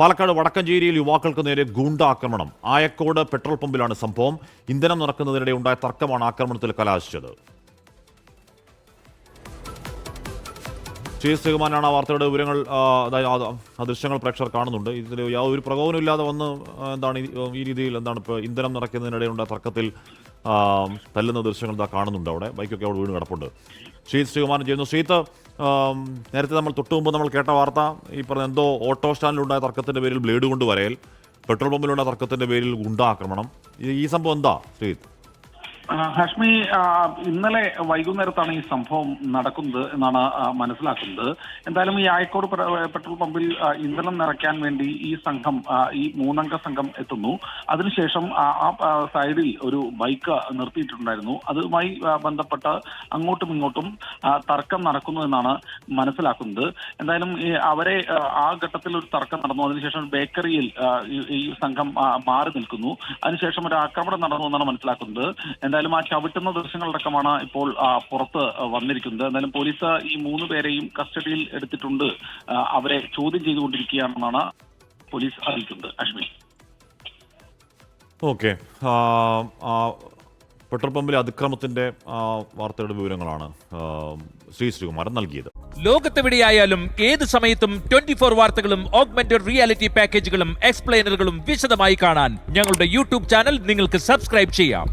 പാലക്കാട് വടക്കഞ്ചേരിയിൽ യുവാക്കൾക്ക് നേരെ ഗൂണ്ടാക്രമണം. ആയക്കോട് പെട്രോൾ പമ്പിലാണ് സംഭവം. ഇന്ധനം നടക്കുന്നതിനിടെ ഉണ്ടായ തർക്കമാണ് ആക്രമണത്തിൽ കലാശിച്ചത്. ശ്രീ ശ്രീകുമാരനാണ് ആ വാർത്തയുടെ വിവരങ്ങൾ ദൃശ്യങ്ങൾ പ്രേക്ഷകർ കാണുന്നുണ്ട്. ഇതിൽ യാതൊരു പ്രകോപനം ഇല്ലാതെ വന്ന് എന്താണ് ഈ- രീതിയിൽ എന്താണ് ഇപ്പോൾ ഇന്ധനം നിറയ്ക്കുന്നതിനിടെ ഉണ്ടായ തർക്കത്തിൽ തല്ലുന്ന ദൃശ്യങ്ങൾ ഇതാ കാണുന്നുണ്ട് അവിടെ. ബൈക്കൊക്കെ അവിടെ വീണ് കിടപ്പുണ്ട്. ശ്രീത് ശ്രീകുമാരൻ ചെയ്യുന്നു. ശ്രീത്ത് നേരത്തെ നമ്മൾ തൊട്ടു മുമ്പ് നമ്മൾ കേട്ട വാർത്ത ഈ പറഞ്ഞ എന്തോ ഓട്ടോ സ്റ്റാൻഡിലുണ്ടായ തർക്കത്തിന്റെ പേരിൽ ബ്ലേഡ് കൊണ്ട് വരയൽ പെട്രോൾ പമ്പിലുണ്ടായ തർക്കത്തിന്റെ പേരിൽ ഗുണ്ടാക്രമണം. ഈ- സംഭവം എന്താ ശ്രീത് ആ, ഹാഷ്മി ഇന്നലെ വൈകുന്നേരത്താണ് ഈ സംഭവം നടക്കുന്നത് എന്നാണ് മനസ്സിലാക്കുന്നത്. എന്തായാലും ഈ ആയക്കോട് പെട്രോൾ പമ്പിൽ ഇന്ധനം നിറയ്ക്കാൻ വേണ്ടി ഈ സംഘം ഈ മൂന്നംഗ സംഘം എത്തുന്നു. അതിനുശേഷം ആ സൈഡിൽ ഒരു ബൈക്ക് നിർത്തിയിട്ടുണ്ടായിരുന്നു. അതുമായി ബന്ധപ്പെട്ട് അങ്ങോട്ടും ഇങ്ങോട്ടും തർക്കം നടക്കുന്നു എന്നാണ് മനസ്സിലാക്കുന്നത്. എന്തായാലും അവരെ ആ, ഘട്ടത്തിൽ ഒരു തർക്കം നടന്നു. അതിനുശേഷം ബേക്കറിയിൽ ഈ സംഘം മാറി നിൽക്കുന്നു. അതിനുശേഷം ഒരു ആക്രമണം നടന്നു എന്നാണ് മനസ്സിലാക്കുന്നത്. എന്തായാലും ആ ചവിട്ടുന്ന ദൃശ്യങ്ങളടക്കമാണ് ഇപ്പോൾ പുറത്ത് വന്നിരിക്കുന്നത്. എന്തായാലും പോലീസ് ഈ മൂന്ന് പേരെയും കസ്റ്റഡിയിൽ എടുത്തിട്ടുണ്ട്. അവരെ ചോദ്യം ചെയ്തുകൊണ്ടിരിക്കുകയാണെന്നാണ് പോലീസ് അറിയിക്കുന്നത്. അശ്വിൻ. ഓക്കെ. പെട്രോൾ പമ്പിലെ അതിക്രമത്തിന്റെ വാർത്തയുടെ വിവരങ്ങളാണ് ശ്രീ ശ്രീകുമാരൻ നൽകിയത്. ലോകത്തെവിടെയായാലും ഏത് സമയത്തും ട്വന്റി ഫോർ വാർത്തകളും ഓഗ്മെന്റഡ് റിയാലിറ്റി പാക്കേജുകളും എക്സ്പ്ലെയിനറുകളും വിശദമായി കാണാൻ ഞങ്ങളുടെ യൂട്യൂബ് ചാനൽ നിങ്ങൾക്ക് സബ്സ്ക്രൈബ് ചെയ്യാം.